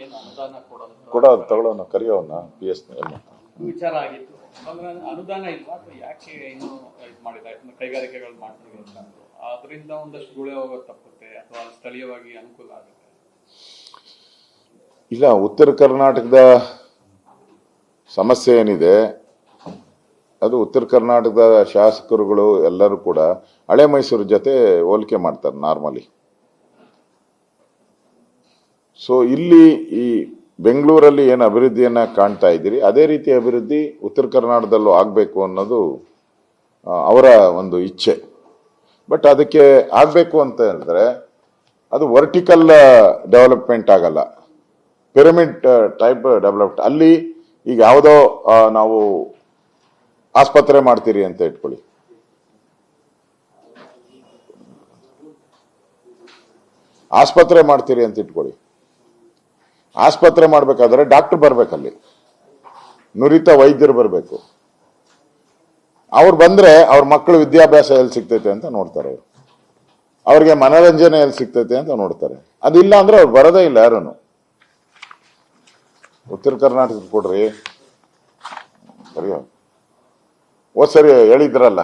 ಏನು ಅನುದಾನ ಕೊಡೋದು? ಕೊಡೋದು ತಗೊಳ್ಳೋಣ ಕರೆಯೋಣ ಪಿ ಎಸ್ ವಿಚಾರ ಆಗಿತ್ತು. ಅಂದ್ರೆ ಅನುದಾನ ಇಲ್ಲ ಅಥವಾ ಯಾಕೆ ಇನ್ನು ಇದು ಮಾಡಿಲ್ಲ? ಯಾಕಂದ್ರೆ ಕೈಗಾರಿಕೆಗಳು ಮಾಡ್ತೀವಿ ಅಂತ ಅಂದ್ರು. ಅದರಿಂದ ಒಂದಷ್ಟು ಗುಳೆ ಹೋಗೋದು ತಪ್ಪುತ್ತೆ ಅಥವಾ ಸ್ಥಳೀಯವಾಗಿ ಅನುಕೂಲ ಆಗುತ್ತೆ? ಇಲ್ಲ ಉತ್ತರ ಕರ್ನಾಟಕದ ಸಮಸ್ಯೆ ಏನಿದೆ ಅದು ಉತ್ತರ ಕರ್ನಾಟಕದ ಶಾಸಕರುಗಳು ಎಲ್ಲರೂ ಕೂಡ ಹಳೆ ಮೈಸೂರು ಜೊತೆ ಹೋಲಿಕೆ ಮಾಡ್ತಾರೆ ನಾರ್ಮಲಿ. ಸೊ ಇಲ್ಲಿ ಈ ಬೆಂಗಳೂರಲ್ಲಿ ಏನು ಅಭಿವೃದ್ಧಿಯನ್ನ ಕಾಣ್ತಾ ಇದ್ದೀರಿ, ಅದೇ ರೀತಿ ಅಭಿವೃದ್ಧಿ ಉತ್ತರ ಕರ್ನಾಟಕದಲ್ಲೂ ಆಗಬೇಕು ಅನ್ನೋದು ಅವರ ಒಂದು ಇಚ್ಛೆ. ಬಟ್ ಅದಕ್ಕೆ ಆಗಬೇಕು ಅಂತ ಹೇಳಿದ್ರೆ, ಅದು ವರ್ಟಿಕಲ್ ಡೆವಲಪ್ಮೆಂಟ್ ಆಗಲ್ಲ. ಪಿರಮಿಡ್ ಟೈಪ್ ಡೆವಲಪ್ಡ್ ಅಲ್ಲಿ ಈಗ ಯಾವುದೋ ನಾವು ಆಸ್ಪತ್ರೆ ಮಾಡ್ತೀರಿ ಅಂತ ಇಟ್ಕೊಳ್ಳಿ. ಆಸ್ಪತ್ರೆ ಮಾಡ್ತೀರಿ ಅಂತ ಇಟ್ಕೊಳ್ಳಿ. ಆಸ್ಪತ್ರೆ ಮಾಡಬೇಕಾದ್ರೆ ಡಾಕ್ಟರ್ ಬರಬೇಕಲ್ಲಿ ನುರಿತ ವೈದ್ಯರು ಬರಬೇಕು. ಅವ್ರು ಬಂದ್ರೆ ಅವ್ರ ಮಕ್ಕಳು ವಿದ್ಯಾಭ್ಯಾಸ ಎಲ್ಲಿ ಸಿಗ್ತೈತೆ ಅಂತ ನೋಡ್ತಾರೆ ಅವರು. ಅವ್ರಿಗೆ ಮನೋರಂಜನೆ ಎಲ್ಲಿ ಸಿಗ್ತೈತೆ ಅಂತ ನೋಡ್ತಾರೆ. ಅದಿಲ್ಲ ಅಂದ್ರೆ ಅವ್ರು ಬರೋದೇ ಇಲ್ಲ ಯಾರನ್ನು ಉತ್ತರ ಕರ್ನಾಟಕ ಕೊಡ್ರಿ. ಸರಿ ಓ ಸರಿ ಹೇಳಿದ್ರಲ್ಲ.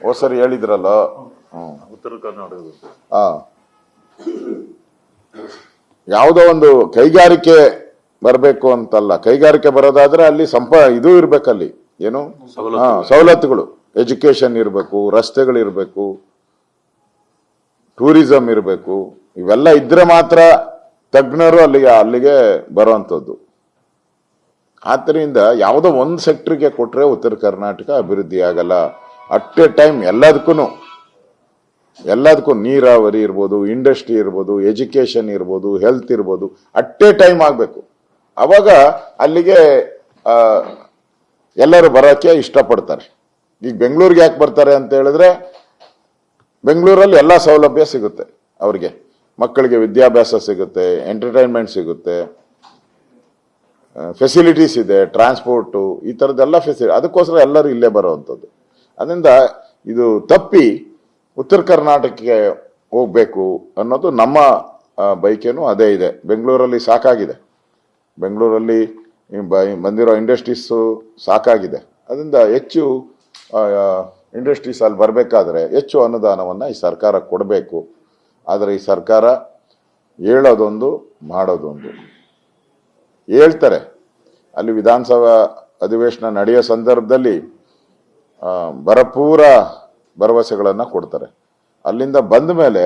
ಹೋದ್ ಸರಿ ಹೇಳಿದ್ರಲ್ಲ. ಉತ್ತರ ಕರ್ನಾಟಕದ ಆ. ಯಾವುದೋ ಒಂದು ಕೈಗಾರಿಕೆ ಬರಬೇಕು ಅಂತಲ್ಲ. ಕೈಗಾರಿಕೆ ಬರೋದಾದ್ರೆ ಅಲ್ಲಿ ಸಂಪ ಇದು ಇರ್ಬೇಕಲ್ಲಿ ಏನು? ಸವಲತ್ತುಗಳು. ಎಜುಕೇಶನ್ ಇರಬೇಕು ರಸ್ತೆಗಳು ಇರಬೇಕು ಟೂರಿಸಂ ಇರಬೇಕು. ಇವೆಲ್ಲ ಇದ್ರೆ ಮಾತ್ರ ತಜ್ಞರು ಅಲ್ಲಿಗೆ ಅಲ್ಲಿಗೆ ಬರುವಂಥದ್ದು. ಆದ್ದರಿಂದ ಯಾವುದೋ ಒಂದು ಸೆಕ್ಟ್ರಿಗೆ ಕೊಟ್ರೆ ಉತ್ತರ ಕರ್ನಾಟಕ ಅಭಿವೃದ್ಧಿ ಆಗಲ್ಲ. ಅಟ್ ಎ ಟೈಮ್ ಎಲ್ಲದಕ್ಕೂ ಎಲ್ಲದಕ್ಕೂ ನೀರಾವರಿ ಇರ್ಬೋದು, ಇಂಡಸ್ಟ್ರಿ ಇರ್ಬೋದು, ಎಜುಕೇಷನ್ ಇರ್ಬೋದು, ಹೆಲ್ತ್ ಇರ್ಬೋದು, ಅಟ್ ಎ ಟೈಮ್ ಆಗಬೇಕು. ಅವಾಗ ಅಲ್ಲಿಗೆ ಎಲ್ಲರೂ ಬರೋಕ್ಕೆ ಇಷ್ಟಪಡ್ತಾರೆ. ಈಗ ಬೆಂಗಳೂರಿಗೆ ಯಾಕೆ ಬರ್ತಾರೆ ಅಂತ ಹೇಳಿದ್ರೆ, ಬೆಂಗಳೂರಲ್ಲಿ ಎಲ್ಲ ಸೌಲಭ್ಯ ಸಿಗುತ್ತೆ ಅವ್ರಿಗೆ. ಮಕ್ಕಳಿಗೆ ವಿದ್ಯಾಭ್ಯಾಸ ಸಿಗುತ್ತೆ ಎಂಟರ್ಟೈನ್ಮೆಂಟ್ ಸಿಗುತ್ತೆ ಫೆಸಿಲಿಟೀಸ್ ಇದೆ ಟ್ರಾನ್ಸ್ಪೋರ್ಟು ಈ ಥರದ್ದೆಲ್ಲ ಫೆಸಿಲಿಟಿ ಅದಕ್ಕೋಸ್ಕರ ಎಲ್ಲರೂ ಇಲ್ಲೇ ಬರೋವಂಥದ್ದು. ಅದರಿಂದ ಇದು ತಪ್ಪಿ ಉತ್ತರ ಕರ್ನಾಟಕಕ್ಕೆ ಹೋಗ್ಬೇಕು ಅನ್ನೋದು ನಮ್ಮ ಬೈಕೇನು ಅದೇ ಇದೆ. ಬೆಂಗಳೂರಲ್ಲಿ ಸಾಕಾಗಿದೆ. ಬೆಂಗಳೂರಲ್ಲಿ ಬಂದಿರೋ ಇಂಡಸ್ಟ್ರೀಸು ಸಾಕಾಗಿದೆ. ಅದರಿಂದ ಹೆಚ್ಚು ಇಂಡಸ್ಟ್ರೀಸ್ ಅಲ್ಲಿ ಬರಬೇಕಾದ್ರೆ ಹೆಚ್ಚು ಅನುದಾನವನ್ನು ಈ ಸರ್ಕಾರ ಕೊಡಬೇಕು. ಆದರೆ ಈ ಸರ್ಕಾರ ಹೇಳೋದೊಂದು, ಮಾಡೋದೊಂದು. ಹೇಳ್ತಾರೆ. ಅಲ್ಲಿ ವಿಧಾನಸಭಾ ಅಧಿವೇಶನ ನಡೆಯೋ ಸಂದರ್ಭದಲ್ಲಿ ಭರಪೂರ ಭರವಸೆಗಳನ್ನು ಕೊಡ್ತಾರೆ. ಅಲ್ಲಿಂದ ಬಂದ ಮೇಲೆ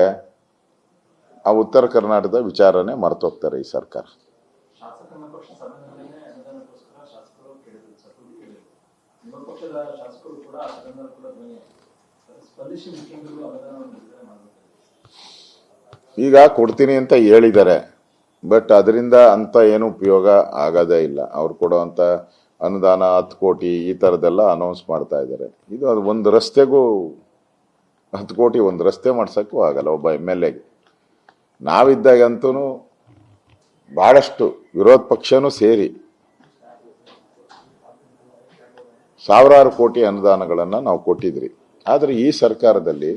ಆ ಉತ್ತರ ಕರ್ನಾಟಕದ ವಿಚಾರನೆ ಮರೆತೋಗ್ತಾರೆ ಈ ಸರ್ಕಾರ. ಕೂಡ ಕೂಡ ಈಗ ಕೊಡ್ತೀನಿ ಅಂತ ಹೇಳಿದ್ದಾರೆ. ಬಟ್ ಅದರಿಂದ ಅಂತ ಏನು ಉಪಯೋಗ ಆಗೋದೇ ಇಲ್ಲ. ಅವ್ರು ಕೊಡುವಂಥ ಅನುದಾನ ಹತ್ತು ಕೋಟಿ ಈ ಥರದ್ದೆಲ್ಲ ಅನೌನ್ಸ್ ಮಾಡ್ತಾ ಇದ್ದಾರೆ. ಇದು ಅದು ಒಂದು ರಸ್ತೆಗೂ ಹತ್ತು ಕೋಟಿ ಒಂದು ರಸ್ತೆ ಮಾಡ್ಸೋಕ್ಕೂ ಆಗಲ್ಲ ಒಬ್ಬ ಎಂ ಎಲ್ ಎಗೆ. ನಾವಿದ್ದಾಗಂತೂ ಭಾಳಷ್ಟು ವಿರೋಧ ಪಕ್ಷನೂ ಸೇರಿ ಸಾವಿರಾರು ಕೋಟಿ ಅನುದಾನಗಳನ್ನು ನಾವು ಕೊಟ್ಟಿದ್ರಿ. ಆದರೆ ಈ ಸರ್ಕಾರದಲ್ಲಿ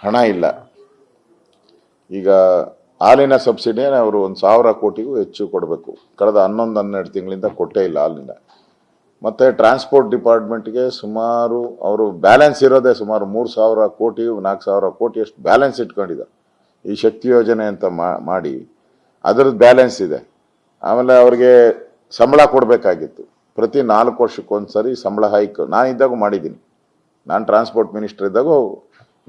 ಹಣ ಇಲ್ಲ. ಈಗ ಹಾಲಿನ ಸಬ್ಸಿಡಿ ಅವರು ಒಂದು ಸಾವಿರ ಕೋಟಿಗೂ ಹೆಚ್ಚು ಕೊಡಬೇಕು. ಕಳೆದ ಹನ್ನೊಂದು, ಹನ್ನೆರಡು ತಿಂಗಳಿಂದ ಕೊಟ್ಟೇ ಇಲ್ಲ ಹಾಲಿನ. ಮತ್ತು ಟ್ರಾನ್ಸ್ಪೋರ್ಟ್ ಡಿಪಾರ್ಟ್ಮೆಂಟ್ಗೆ ಸುಮಾರು ಅವರು ಬ್ಯಾಲೆನ್ಸ್ ಇರೋದೇ ಸುಮಾರು ಮೂರು ಸಾವಿರ ಕೋಟಿ, ನಾಲ್ಕು ಸಾವಿರ ಕೋಟಿ ಅಷ್ಟು ಬ್ಯಾಲೆನ್ಸ್ ಇಟ್ಕೊಂಡಿದ್ದಾರೆ. ಈ ಶಕ್ತಿ ಯೋಜನೆ ಅಂತ ಮಾಡಿ ಅದರದ್ದು ಬ್ಯಾಲೆನ್ಸ್ ಇದೆ. ಆಮೇಲೆ ಅವ್ರಿಗೆ ಸಂಬಳ ಕೊಡಬೇಕಾಗಿತ್ತು. ಪ್ರತಿ ನಾಲ್ಕು ವರ್ಷಕ್ಕೊಂದ್ಸರಿ ಸಂಬಳ ಹೈಕ್ ನಾನು ಇದ್ದಾಗೂ ಮಾಡಿದ್ದೀನಿ. ನಾನು ಟ್ರಾನ್ಸ್ಪೋರ್ಟ್ ಮಿನಿಸ್ಟರ್ ಇದ್ದಾಗ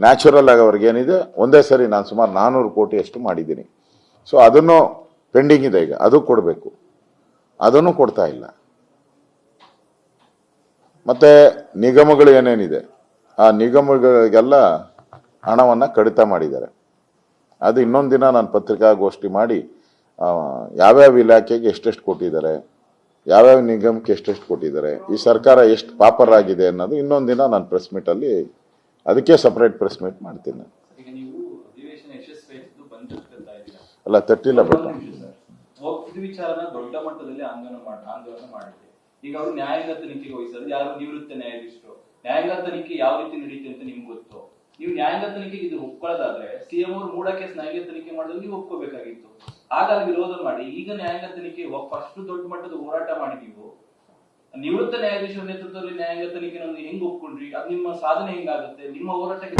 ನ್ಯಾಚುರಲ್ ಆಗಿ ಅವ್ರಿಗೆ ಏನಿದೆ, ಒಂದೇ ಸರಿ ನಾನು ಸುಮಾರು ನಾನ್ನೂರು ಕೋಟಿ ಅಷ್ಟು ಮಾಡಿದ್ದೀನಿ. ಸೊ ಅದನ್ನು ಪೆಂಡಿಂಗ್ ಇದೆ ಈಗ, ಅದು ಕೊಡಬೇಕು. ಅದನ್ನು ಕೊಡ್ತಾ ಇಲ್ಲ. ಮತ್ತೆ ನಿಗಮಗಳು ಏನೇನಿದೆ, ಆ ನಿಗಮಗಳಿಗೆಲ್ಲ ಹಣವನ್ನು ಕಡಿತ ಮಾಡಿದ್ದಾರೆ. ಅದು ಇನ್ನೊಂದು ದಿನ ನಾನು ಪತ್ರಿಕಾಗೋಷ್ಠಿ ಮಾಡಿ ಯಾವ್ಯಾವ ಇಲಾಖೆಗೆ ಎಷ್ಟೆಷ್ಟು ಕೊಟ್ಟಿದ್ದಾರೆ, ಯಾವ್ಯಾವ ನಿಗಮಕ್ಕೆ ಎಷ್ಟೆಷ್ಟು ಕೊಟ್ಟಿದ್ದಾರೆ, ಈ ಸರ್ಕಾರ ಎಷ್ಟು ಪಾಪರ್ ಆಗಿದೆ ಅನ್ನೋದು ಇನ್ನೊಂದು ದಿನ ನಾನು ಪ್ರೆಸ್ ಮೀಟಲ್ಲಿ ಅದಕ್ಕೆ ಸಪ್ರೇಟ್ ಪ್ರೆಸ್ ಮೀಟ್ ಮಾಡ್ತೀನಿ. ನಾನು ಅಲ್ಲ ತಟ್ಟಿಲ್ಲ ವಿಚಾರನ ದೊಡ್ಡ ಮಟ್ಟದಲ್ಲಿ ಆಂದೋಲನ ಮಾಡ ಮಾಡಿದೆ ಈಗ ಅವರು ನ್ಯಾಯಾಂಗ ತನಿಖೆಗೆ ವಹಿಸೋದು ಯಾರು ನಿವೃತ್ತ ನ್ಯಾಯಾಧೀಶರು? ನ್ಯಾಯಾಂಗ ತನಿಖೆ ಯಾವ ರೀತಿ ನಡೀತೆ ಅಂತ ನಿಮ್ಗೆ ಗೊತ್ತು? ನೀವು ನ್ಯಾಯಾಂಗ ತನಿಖೆಗೆ ಇದು ಒಪ್ಕೊಳ್ಳೋದಾದ್ರೆ ಸಿಎಂ ಅವರು ಮೂಡ ಕೇಸ್ ನ್ಯಾಯಾಂಗ ತನಿಖೆ ಮಾಡಿದ್ರೆ ನೀವು ಒಪ್ಕೋಬೇಕಾಗಿತ್ತು. ಹಾಗಾಗಿ ವಿರೋಧ ಮಾಡಿ ಈಗ ನ್ಯಾಯಾಂಗ ತನಿಖೆ ಫಸ್ಟ್ ದೊಡ್ಡ ಮಟ್ಟದ ಹೋರಾಟ ಮಾಡಿದೀವಿ ನೀವು ನಿವೃತ್ತ ನ್ಯಾಯಾಧೀಶರ ನೇತೃತ್ವದಲ್ಲಿ ನ್ಯಾಯಾಂಗ ತನಿಖೆ ನಮ್ಗೆ ಹೆಂಗ್ ಒಪ್ಕೊಂಡ್ರಿ? ಅದು ನಿಮ್ಮ ಸಾಧನೆ ಹೆಂಗಾಗುತ್ತೆ? ನಿಮ್ಮ ಹೋರಾಟಕ್ಕೆ